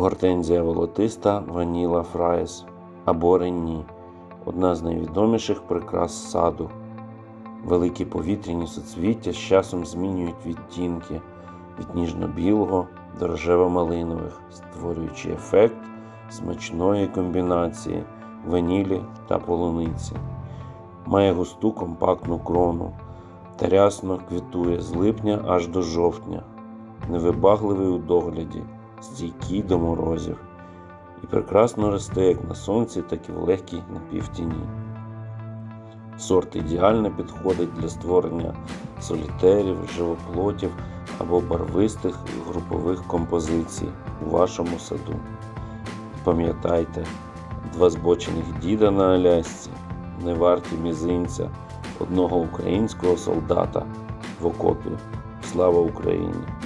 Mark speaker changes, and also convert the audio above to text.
Speaker 1: Гортензія волотиста Ваніла Фраєс або Ренні одна з найвідоміших прикрас саду. Великі повітряні суцвіття з часом змінюють відтінки від ніжно-білого до рожево-малинових, створюючи ефект смачної комбінації ванілі та полуниці. Має густу компактну крону та рясно квітує з липня аж до жовтня, невибагливий у догляді, стійкий до морозів і прекрасно росте як на сонці, так і в легкій напівтіні. Сорт ідеально підходить для створення солітерів, живоплотів або барвистих групових композицій у вашому саду. Пам'ятайте, два збочених діда на Алясці не варті мізинця одного українського солдата в окопі. Слава Україні!